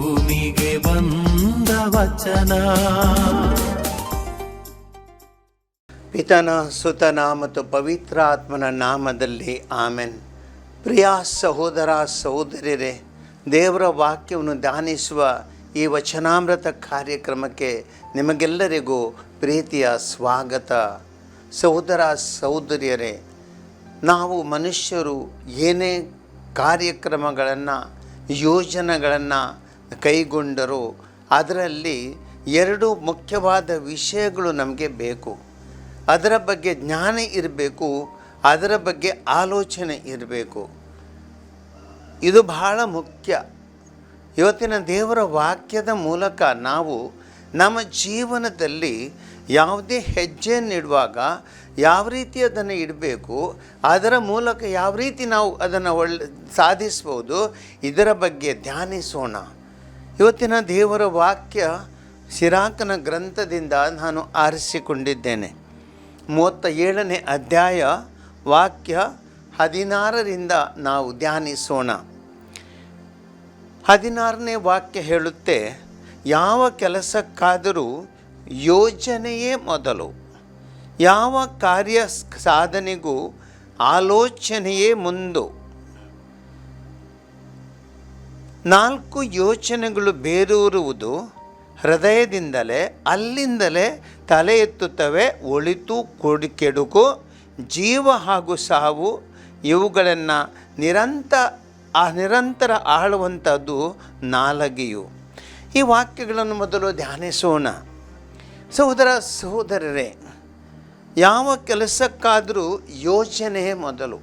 ಭೂಮಿಗೆ ಬಂದ ವಚನ. ಪಿತನ, ಸುತನ ಮತ್ತು ಪವಿತ್ರಾತ್ಮನ ನಾಮದಲ್ಲಿ ಆಮೆನ್. ಪ್ರಿಯ ಸಹೋದರ, ಸಹೋದರಿಯರೇ, ದೇವರ ವಾಕ್ಯವನ್ನು ಧ್ಯಾನಿಸುವ ಈ ವಚನಾಮೃತ ಕಾರ್ಯಕ್ರಮಕ್ಕೆ ನಿಮಗೆಲ್ಲರಿಗೂ ಪ್ರೀತಿಯ ಸ್ವಾಗತ. ಸಹೋದರ, ಸಹೋದರಿಯರೇ, ನಾವು ಮನುಷ್ಯರು ಏನೇ ಕಾರ್ಯಕ್ರಮಗಳನ್ನು, ಯೋಜನೆಗಳನ್ನು ಕೈಗೊಂಡರೂ. ಅದರಲ್ಲಿ ಎರಡು ಮುಖ್ಯವಾದ ವಿಷಯಗಳು ನಮಗೆ ಬೇಕು. ಅದರ ಬಗ್ಗೆ ಜ್ಞಾನ ಇರಬೇಕು, ಅದರ ಬಗ್ಗೆ ಆಲೋಚನೆ ಇರಬೇಕು. ಇದು ಬಹಳ ಮುಖ್ಯ. ಇವತ್ತಿನ ದೇವರ ವಾಕ್ಯದ ಮೂಲಕ ನಾವು ನಮ್ಮ ಜೀವನದಲ್ಲಿ ಯಾವುದೇ ಹೆಜ್ಜೆ ಯಾವ ರೀತಿ ಅದನ್ನು ಇಡಬೇಕು, ಅದರ ಮೂಲಕ ಯಾವ ರೀತಿ ನಾವು ಅದನ್ನು ಒಳ್ಳೆ, ಸಾಧಿಸ್ಬೋದು, ಇದರ ಬಗ್ಗೆ ಧ್ಯಾನಿಸೋಣ. ಇವತ್ತಿನ ದೇವರ ವಾಕ್ಯ ಶಿರಾಕನ ಗ್ರಂಥದಿಂದ ನಾನು ಆರಿಸಿಕೊಂಡಿದ್ದೇನೆ. ಮೂವತ್ತ ಏಳನೇ ಅಧ್ಯಾಯ, ವಾಕ್ಯ ಹದಿನಾರರಿಂದ ನಾವು ಧ್ಯಾನಿಸೋಣ. ಹದಿನಾರನೇ ವಾಕ್ಯ ಹೇಳುತ್ತೆ, ಯಾವ ಕೆಲಸಕ್ಕಾದರೂ ಯೋಜನೆಯೇ ಮೊದಲು, ಯಾವ ಕಾರ್ಯ ಸಾಧನೆಗೂ ಆಲೋಚನೆಯೇ ಮುಂದು ನಾಲ್ಕು ಯೋಚನೆಗಳು ಬೇರೂರುವುದು ಹೃದಯದಿಂದಲೇ, ಅಲ್ಲಿಂದಲೇ ತಲೆ ಎತ್ತುತ್ತವೆ, ಒಳಿತು, ಕೊಡಿ, ಕೆಡುಕು, ಜೀವ ಹಾಗೂ ಸಾವು, ಇವುಗಳನ್ನು ನಿರಂತ, ಆ ನಿರಂತರ ಆಳುವಂಥದ್ದು ನಾಲಗೆಯು. ಈ ವಾಕ್ಯಗಳನ್ನು ಮೊದಲು ಧ್ಯಾನಿಸೋಣ. ಸಹೋದರ, ಸಹೋದರರೇ, ಯಾವ ಕೆಲಸಕ್ಕಾದರೂ ಯೋಚನೆಯೇ ಮೊದಲು.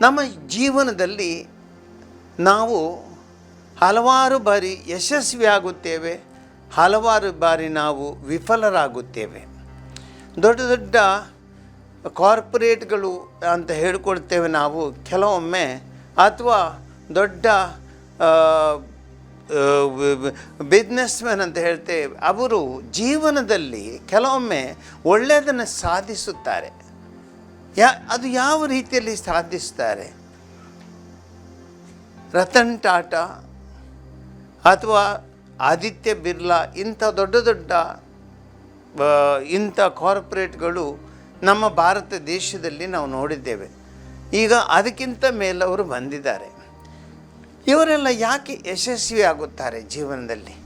ನಮ್ಮ ಜೀವನದಲ್ಲಿ ನಾವು ಹಲವಾರು ಬಾರಿ ಯಶಸ್ವಿಯಾಗುತ್ತೇವೆ, ಹಲವಾರು ಬಾರಿ ನಾವು ವಿಫಲರಾಗುತ್ತೇವೆ. ದೊಡ್ಡ ದೊಡ್ಡ ಕಾರ್ಪೊರೇಟ್ಗಳು ಅಂತ ಹೇಳ್ಕೊಳ್ತೇವೆ ನಾವು ಕೆಲವೊಮ್ಮೆ, ಅಥವಾ ದೊಡ್ಡ ಬಿಸ್ನೆಸ್ ಮ್ಯಾನ್ ಅಂತ ಹೇಳ್ತೇವೆ, ಅವರು ಜೀವನದಲ್ಲಿ ಕೆಲವೊಮ್ಮೆ ಒಳ್ಳೆಯದನ್ನು ಸಾಧಿಸುತ್ತಾರೆ. ಯಾ, ಅದು ಯಾವ ರೀತಿಯಲ್ಲಿ ಸಾಧಿಸ್ತಾರೆ? ರತನ್ ಟಾಟಾ ಅಥವಾ ಆದಿತ್ಯ ಬಿರ್ಲಾ, ಇಂಥ ದೊಡ್ಡ ದೊಡ್ಡ ಇಂಥ ಕಾರ್ಪೊರೇಟ್ಗಳು ನಮ್ಮ ಭಾರತ ದೇಶದಲ್ಲಿ ನಾವು ನೋಡಿದ್ದೇವೆ. ಈಗ ಅದಕ್ಕಿಂತ ಮೇಲವರು ಬಂದಿದ್ದಾರೆ. ಇವರೆಲ್ಲ ಯಾಕೆ ಯಶಸ್ವಿ ಆಗುತ್ತಾರೆ ಜೀವನದಲ್ಲಿ?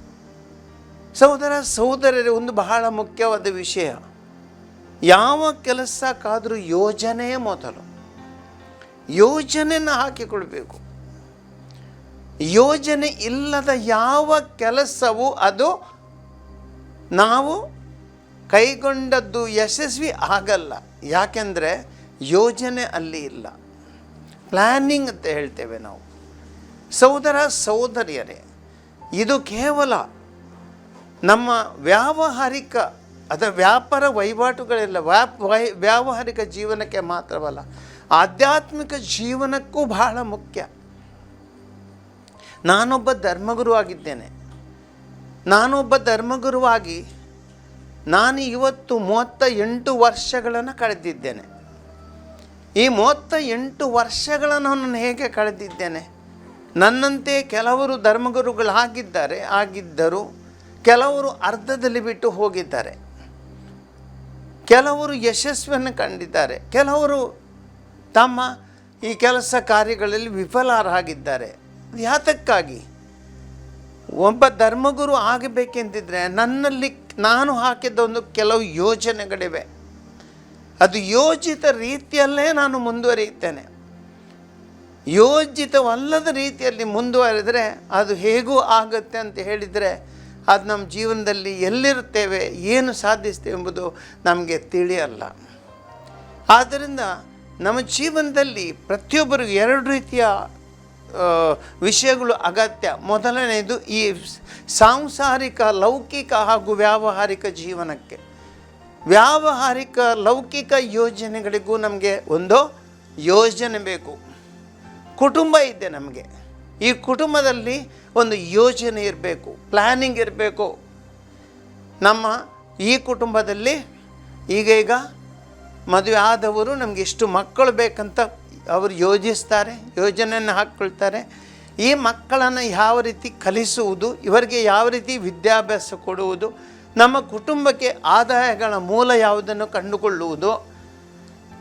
ಸಹೋದರ, ಸಹೋದರರ, ಒಂದು ಬಹಳ ಮುಖ್ಯವಾದ ವಿಷಯ. ಯಾವ ಕೆಲಸಕ್ಕಾದರೂ ಯೋಜನೆಯೇ ಮೊದಲು. ಯೋಜನೆಯನ್ನು ಹಾಕಿಕೊಳ್ಬೇಕು. ಯೋಜನೆ ಇಲ್ಲದ ಯಾವ ಕೆಲಸವೂ ಅದು ನಾವು ಕೈಗೊಂಡದ್ದು ಯಶಸ್ವಿ ಆಗಲ್ಲ. ಯಾಕೆಂದರೆ ಯೋಜನೆ ಅಲ್ಲಿ ಇಲ್ಲ. ಪ್ಲ್ಯಾನಿಂಗ್ ಅಂತ ಹೇಳ್ತೇವೆ ನಾವು. ಸಹೋದರ ಸಹೋದರಿಯರೇ, ಇದು ಕೇವಲ ನಮ್ಮ ವ್ಯಾವಹಾರಿಕ, ಅದ ವ್ಯಾಪಾರ ವಹಿವಾಟುಗಳೆಲ್ಲ, ವ್ಯಾಪ್ ವ್ಯಾವಹಾರಿಕ ಜೀವನಕ್ಕೆ ಮಾತ್ರವಲ್ಲ, ಆಧ್ಯಾತ್ಮಿಕ ಜೀವನಕ್ಕೂ ಬಹಳ ಮುಖ್ಯ. ನಾನೊಬ್ಬ ಧರ್ಮಗುರು ಆಗಿದ್ದೇನೆ. ನಾನೊಬ್ಬ ಧರ್ಮಗುರುವಾಗಿ ನಾನು ಇವತ್ತು ಮೂವತ್ತ ಎಂಟು ವರ್ಷಗಳನ್ನು ಕಳೆದಿದ್ದೇನೆ. ಈ ಮೂವತ್ತ ಎಂಟು ವರ್ಷಗಳನ್ನು ನಾನು ಹೇಗೆ ಕಳೆದಿದ್ದೇನೆ? ನನ್ನಂತೆ ಕೆಲವರು ಧರ್ಮಗುರುಗಳಾಗಿದ್ದಾರೆ, ಆಗಿದ್ದರು ಕೆಲವರು ಅರ್ಧದಲ್ಲಿ ಬಿಟ್ಟು ಹೋಗಿದ್ದಾರೆ. ಕೆಲವರು ಯಶಸ್ವಿಯನ್ನು ಕಂಡಿದ್ದಾರೆ. ಕೆಲವರು ತಮ್ಮ ಈ ಕೆಲಸ ಕಾರ್ಯಗಳಲ್ಲಿ ವಿಫಲರಾಗಿದ್ದಾರೆ. ಯಾತಕ್ಕಾಗಿ ಒಬ್ಬ ಧರ್ಮಗುರು ಆಗಬೇಕೆಂದಿದ್ರೆ ನನ್ನಲ್ಲಿ ನಾನು ಹಾಕಿದ್ದ ಒಂದು ಕೆಲವು ಯೋಜನೆಗಳಿವೆ. ಅದು ಯೋಜಿತ ರೀತಿಯಲ್ಲೇ ನಾನು ಮುಂದುವರಿಯುತ್ತೇನೆ. ಯೋಜಿತವಲ್ಲದ ರೀತಿಯಲ್ಲಿ ಮುಂದುವರೆದರೆ ಅದು ಹೇಗೂ ಆಗುತ್ತೆ ಅಂತ ಹೇಳಿದರೆ ಅದು ನಮ್ಮ ಜೀವನದಲ್ಲಿ ಎಲ್ಲಿರುತ್ತೇವೆ, ಏನು ಸಾಧಿಸ್ತೇವೆ ಎಂಬುದು ನಮಗೆ ತಿಳಿಯಲ್ಲ. ಆದ್ದರಿಂದ ನಮ್ಮ ಜೀವನದಲ್ಲಿ ಪ್ರತಿಯೊಬ್ಬರಿಗೂ ಎರಡು ರೀತಿಯ ವಿಷಯಗಳು ಅಗತ್ಯ. ಮೊದಲನೆಯದು ಈ ಸಾಂಸಾರಿಕ, ಲೌಕಿಕ ಹಾಗೂ ವ್ಯಾವಹಾರಿಕ ಜೀವನಕ್ಕೆ. ವ್ಯಾವಹಾರಿಕ, ಲೌಕಿಕ ಯೋಜನೆಗಳಿಗೂ ನಮಗೆ ಒಂದು ಯೋಜನೆ ಬೇಕು. ಕುಟುಂಬ ಇದೆ ನಮಗೆ. ಈ ಕುಟುಂಬದಲ್ಲಿ ಒಂದು ಯೋಜನೆ ಇರಬೇಕು ಪ್ಲ್ಯಾನಿಂಗ್ ಇರಬೇಕು. ನಮ್ಮ ಈ ಕುಟುಂಬದಲ್ಲಿ ಈಗ ಈಗ ಮದುವೆ ಆದವರು ನಮಗೆ ಇಷ್ಟು ಮಕ್ಕಳು ಬೇಕಂತ ಅವರು ಯೋಜಿಸ್ತಾರೆ, ಯೋಜನೆಯನ್ನು ಹಾಕ್ಕೊಳ್ತಾರೆ. ಈ ಮಕ್ಕಳನ್ನು ಯಾವ ರೀತಿ ಕಲಿಸುವುದು, ಇವರಿಗೆ ಯಾವ ರೀತಿ ವಿದ್ಯಾಭ್ಯಾಸ ಕೊಡುವುದು, ನಮ್ಮ ಕುಟುಂಬಕ್ಕೆ ಆದಾಯಗಳ ಮೂಲ ಯಾವುದನ್ನು ಕಂಡುಕೊಳ್ಳುವುದು,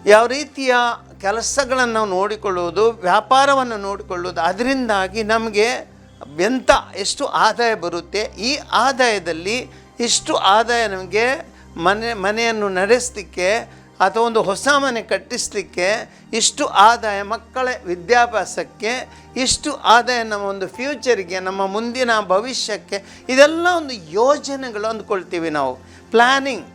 ಯಾವ ರೀತಿಯ ಕೆಲಸಗಳನ್ನು ನೋಡಿಕೊಳ್ಳುವುದು, ವ್ಯಾಪಾರವನ್ನು ನೋಡಿಕೊಳ್ಳುವುದು, ಅದರಿಂದಾಗಿ ನಮಗೆ ಎಂಥ ಎಷ್ಟು ಆದಾಯ ಬರುತ್ತೆ, ಈ ಆದಾಯದಲ್ಲಿ ಇಷ್ಟು ಆದಾಯ ನಮಗೆ ಮನೆ, ಮನೆಯನ್ನು ನಡೆಸಲಿಕ್ಕೆ ಅಥವಾ ಒಂದು ಹೊಸ ಮನೆ ಕಟ್ಟಿಸಲಿಕ್ಕೆ ಇಷ್ಟು ಆದಾಯ ಮಕ್ಕಳ ವಿದ್ಯಾಭ್ಯಾಸಕ್ಕೆ, ಇಷ್ಟು ಆದಾಯ ನಮ್ಮ ಒಂದು ಫ್ಯೂಚರಿಗೆ, ನಮ್ಮ ಮುಂದಿನ ಭವಿಷ್ಯಕ್ಕೆ, ಇದೆಲ್ಲ ಒಂದು ಯೋಜನೆಗಳು ಅಂದ್ಕೊಳ್ತೀವಿ ನಾವು. ಪ್ಲ್ಯಾನಿಂಗ್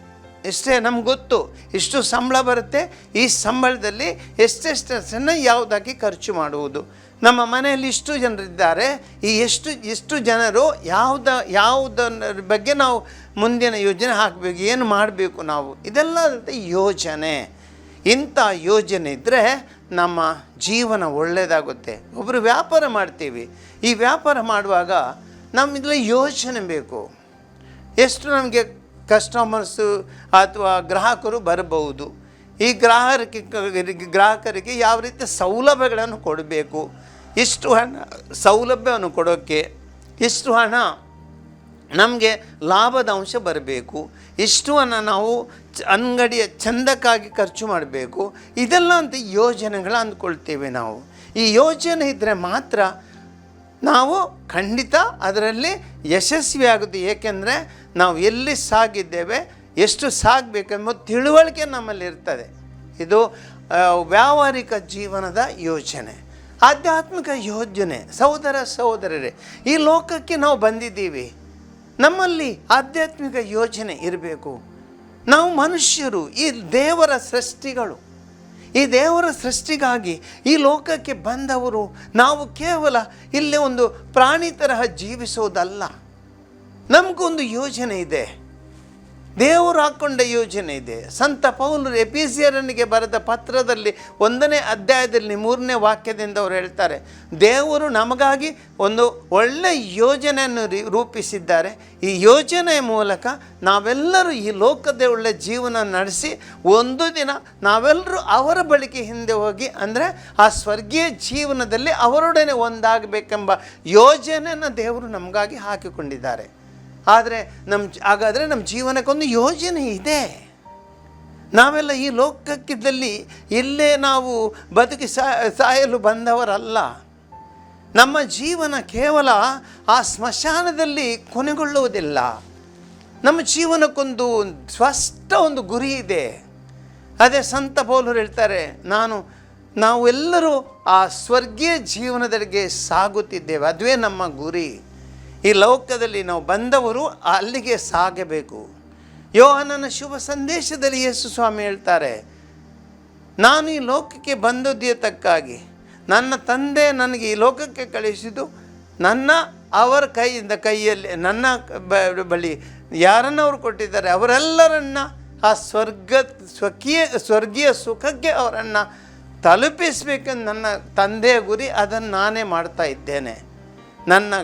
ಎಷ್ಟೇ ನಮ್ಗೆ ಗೊತ್ತು, ಇಷ್ಟು ಸಂಬಳ ಬರುತ್ತೆ, ಈ ಸಂಬಳದಲ್ಲಿ ಎಷ್ಟೆಷ್ಟನ್ನು ಯಾವುದಾಗಿ ಖರ್ಚು ಮಾಡುವುದು. ನಮ್ಮ ಮನೆಯಲ್ಲಿ ಇಷ್ಟು ಜನರಿದ್ದಾರೆ. ಈ ಎಷ್ಟು ಎಷ್ಟು ಜನರು ಯಾವುದ ಯಾವುದರ ಬಗ್ಗೆ ನಾವು ಮುಂದಿನ ಯೋಜನೆ ಹಾಕಬೇಕು, ಏನು ಮಾಡಬೇಕು ನಾವು ಇದೆಲ್ಲ ಯೋಜನೆ. ಇಂಥ ಯೋಜನೆ ಇದ್ದರೆ ನಮ್ಮ ಜೀವನ ಒಳ್ಳೆಯದಾಗುತ್ತೆ ಒಬ್ಬರು ವ್ಯಾಪಾರ ಮಾಡ್ತೀವಿ. ಈ ವ್ಯಾಪಾರ ಮಾಡುವಾಗ ನಮ್ಮಿಂದಲೇ ಯೋಚನೆ ಬೇಕು. ಎಷ್ಟು ನಮಗೆ ಕಸ್ಟಮರ್ಸು ಅಥವಾ ಗ್ರಾಹಕರು ಬರಬಹುದು. ಈ ಗ್ರಾಹಕರಿಗೆ ಗ್ರಾಹಕರಿಗೆ ಯಾವ ರೀತಿ ಸೌಲಭ್ಯಗಳನ್ನು ಕೊಡಬೇಕು, ಇಷ್ಟು ಹಣ, ಸೌಲಭ್ಯವನ್ನು ಕೊಡೋಕ್ಕೆ ಇಷ್ಟು ಹಣ ನಮಗೆ ಲಾಭದ ಅಂಶ ಬರಬೇಕು, ಇಷ್ಟು ಹಣ ನಾವು ಅಂಗಡಿಯ ಚಂದಕ್ಕಾಗಿ ಖರ್ಚು ಮಾಡಬೇಕು, ಇದೆಲ್ಲ ಅಂತ ಯೋಜನೆಗಳು ಅಂದ್ಕೊಳ್ತೇವೆ ನಾವು. ಈ ಯೋಜನೆ ಇದ್ದರೆ ಮಾತ್ರ ನಾವು ಖಂಡಿತ ಅದರಲ್ಲಿ ಯಶಸ್ವಿಯಾಗುತ್ತೆ ಏಕೆಂದರೆ ನಾವು ಎಲ್ಲಿ ಸಾಗಿದ್ದೇವೆ ಎಷ್ಟು ಸಾಗಬೇಕೆಂಬ ತಿಳುವಳಿಕೆ ನಮ್ಮಲ್ಲಿ ಇರ್ತದೆ. ಇದು ವ್ಯಾವಹಾರಿಕ ಜೀವನದ ಯೋಜನೆ, ಆಧ್ಯಾತ್ಮಿಕ ಯೋಜನೆ, ಸಹೋದರ ಸಹೋದರರೇ, ಈ ಲೋಕಕ್ಕೆ ನಾವು ಬಂದಿದ್ದೀವಿ. ನಮ್ಮಲ್ಲಿ ಆಧ್ಯಾತ್ಮಿಕ ಯೋಜನೆ ಇರಬೇಕು. ನಾವು ಮನುಷ್ಯರು, ಈ ದೇವರ ಸೃಷ್ಟಿಗಳು. ಈ ದೇವರ ಸೃಷ್ಟಿಗಾಗಿ ಈ ಲೋಕಕ್ಕೆ ಬಂದವರು ನಾವು ಕೇವಲ ಇಲ್ಲಿ ಒಂದು ಪ್ರಾಣಿ ತರಹ ಜೀವಿಸೋದಲ್ಲ. ನಮಗೊಂದು ಯೋಜನೆ ಇದೆ. ದೇವರು ಹಾಕ್ಕೊಂಡ ಯೋಜನೆ ಇದೆ. ಸಂತ ಪೌಲರು ಎಪಿಸಿಯರನಿಗೆ ಬರೆದ ಪತ್ರದಲ್ಲಿ ಒಂದನೇ ಅಧ್ಯಾಯದಲ್ಲಿ ಮೂರನೇ ವಾಕ್ಯದಿಂದ ಅವರು ಹೇಳ್ತಾರೆ, ದೇವರು ನಮಗಾಗಿ ಒಂದು ಒಳ್ಳೆಯ ಯೋಜನೆಯನ್ನು ರೂಪಿಸಿದ್ದಾರೆ. ಈ ಯೋಜನೆಯ ಮೂಲಕ ನಾವೆಲ್ಲರೂ ಈ ಲೋಕದ ಒಳ್ಳೆ ಜೀವನ ನಡೆಸಿ, ಒಂದು ದಿನ ನಾವೆಲ್ಲರೂ ಅವರ ಬಳಿಗೆ ಹಿಂದೆ ಹೋಗಿ, ಅಂದರೆ ಆ ಸ್ವರ್ಗೀಯ ಜೀವನದಲ್ಲಿ ಅವರೊಡನೆ ಒಂದಾಗಬೇಕೆಂಬ ಯೋಜನೆಯನ್ನು ದೇವರು ನಮಗಾಗಿ ಹಾಕಿಕೊಂಡಿದ್ದಾರೆ. ಆದರೆ ನಮ್ಮ ಹಾಗಾದರೆ ನಮ್ಮ ಜೀವನಕ್ಕೊಂದು ಯೋಜನೆ ಇದೆ. ನಾವೆಲ್ಲ ಈ ಲೋಕಕ್ಕಿದ್ದಲ್ಲಿ ಇಲ್ಲೇ ನಾವು ಬದುಕಿ ಸಾಯಲು ಬಂದವರಲ್ಲ. ನಮ್ಮ ಜೀವನ ಕೇವಲ ಆ ಸ್ಮಶಾನದಲ್ಲಿ ಕೊನೆಗೊಳ್ಳುವುದಿಲ್ಲ. ನಮ್ಮ ಜೀವನಕ್ಕೊಂದು ಸ್ಪಷ್ಟ ಒಂದು ಗುರಿ ಇದೆ. ಅದೇ ಸಂತ ಪೌಲರು ಹೇಳ್ತಾರೆ, ನಾನು, ನಾವೆಲ್ಲರೂ ಆ ಸ್ವರ್ಗೀಯ ಜೀವನದಲ್ಲಿಗೆ ಸಾಗುತ್ತಿದ್ದೇವೆ. ಅದುವೇ ನಮ್ಮ ಗುರಿ. ಈ ಲೋಕದಲ್ಲಿ ನಾವು ಬಂದವರು ಅಲ್ಲಿಗೆ ಸಾಗಬೇಕು. ಯೋಹನನ ಶುಭ ಸಂದೇಶದಲ್ಲಿ ಯೇಸು ಸ್ವಾಮಿ ಹೇಳ್ತಾರೆ, ನಾನು ಈ ಲೋಕಕ್ಕೆ ಬಂದದ್ಯತಕ್ಕಾಗಿ ನನ್ನ ತಂದೆ ನನಗೆ ಈ ಲೋಕಕ್ಕೆ ಕಳಿಸಿದ್ದು ನನ್ನ ಅವರ ಕೈಯಿಂದ, ಕೈಯಲ್ಲಿ, ನನ್ನ ಬಳಿ ಯಾರನ್ನು ಅವರು ಕೊಟ್ಟಿದ್ದಾರೆ, ಅವರೆಲ್ಲರನ್ನ ಆ ಸ್ವರ್ಗ, ಸ್ವಕೀಯ, ಸ್ವರ್ಗೀಯ ಸುಖಕ್ಕೆ ಅವರನ್ನು ತಲುಪಿಸಬೇಕೆಂದು ನನ್ನ ತಂದೆಯ ಗುರಿ ಅದನ್ನು ನಾನೇ ಮಾಡ್ತಾ ಇದ್ದೇನೆ. ನನ್ನ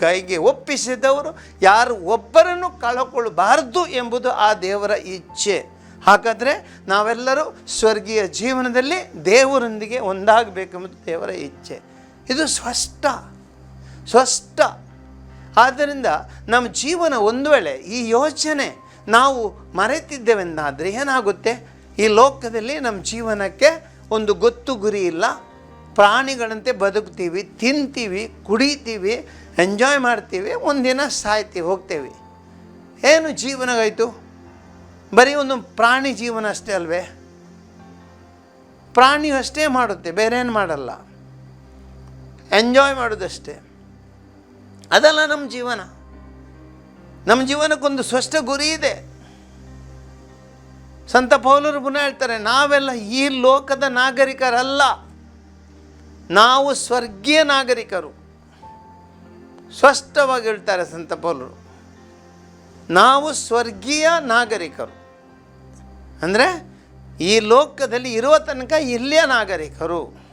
ಕೈಗೆ ಒಪ್ಪಿಸಿದವರು ಯಾರು ಒಬ್ಬರನ್ನು ಕಳಕೊಳ್ಳಬಾರದು ಎಂಬುದು ಆ ದೇವರ ಇಚ್ಛೆ. ಹಾಗಾದರೆ ನಾವೆಲ್ಲರೂ ಸ್ವರ್ಗೀಯ ಜೀವನದಲ್ಲಿ ದೇವರೊಂದಿಗೆ ಒಂದಾಗಬೇಕೆಂಬುದು ದೇವರ ಇಚ್ಛೆ. ಇದು ಸ್ಪಷ್ಟ ಸ್ಪಷ್ಟ. ಆದ್ದರಿಂದ ನಮ್ಮ ಜೀವನ ಒಂದು ವೇಳೆ ಈ ಯೋಚನೆ ನಾವು ಮರೆತಿದ್ದೇವೆಂದಾದರೆ ಏನಾಗುತ್ತೆ? ಈ ಲೋಕದಲ್ಲಿ ನಮ್ಮ ಜೀವನಕ್ಕೆ ಒಂದು ಗೊತ್ತು ಗುರಿ ಇಲ್ಲ. ಪ್ರಾಣಿಗಳಂತೆ ಬದುಕ್ತೀವಿ, ತಿಂತೀವಿ, ಕುಡಿತೀವಿ ಎಂಜಾಯ್ ಮಾಡ್ತೀವಿ, ಒಂದಿನ ಸಾಯ್ತೀವಿ, ಹೋಗ್ತೇವೆ. ಏನು ಜೀವನಗಾಯಿತು? ಬರೀ ಒಂದು ಪ್ರಾಣಿ ಜೀವನ ಅಷ್ಟೇ ಅಲ್ವೇ? ಪ್ರಾಣಿ ಅಷ್ಟೇ ಮಾಡುತ್ತೆ ಬೇರೆ ಏನು ಮಾಡಲ್ಲ. ಎಂಜಾಯ್ ಮಾಡೋದಷ್ಟೇ. ಅದಲ್ಲ ನಮ್ಮ ಜೀವನ. ನಮ್ಮ ಜೀವನಕ್ಕೊಂದು ಸ್ಪಷ್ಟ ಗುರಿ ಇದೆ. ಸಂತ ಪೌಲರು ಪುನಃ ಹೇಳ್ತಾರೆ, ನಾವೆಲ್ಲ ಈ ಲೋಕದ ನಾಗರಿಕರಲ್ಲ. ನಾವು ಸ್ವರ್ಗೀಯ ನಾಗರಿಕರು. ಸ್ಪಷ್ಟವಾಗಿ ಹೇಳ್ತಾರೆ ಸಂತ ಪೌಲರು. ನಾವು ಸ್ವರ್ಗೀಯ ನಾಗರಿಕರು. ಅಂದರೆ ಈ ಲೋಕದಲ್ಲಿ ಇರುವ ತನಕ ಇಲ್ಲಿಯ ನಾಗರಿಕರು.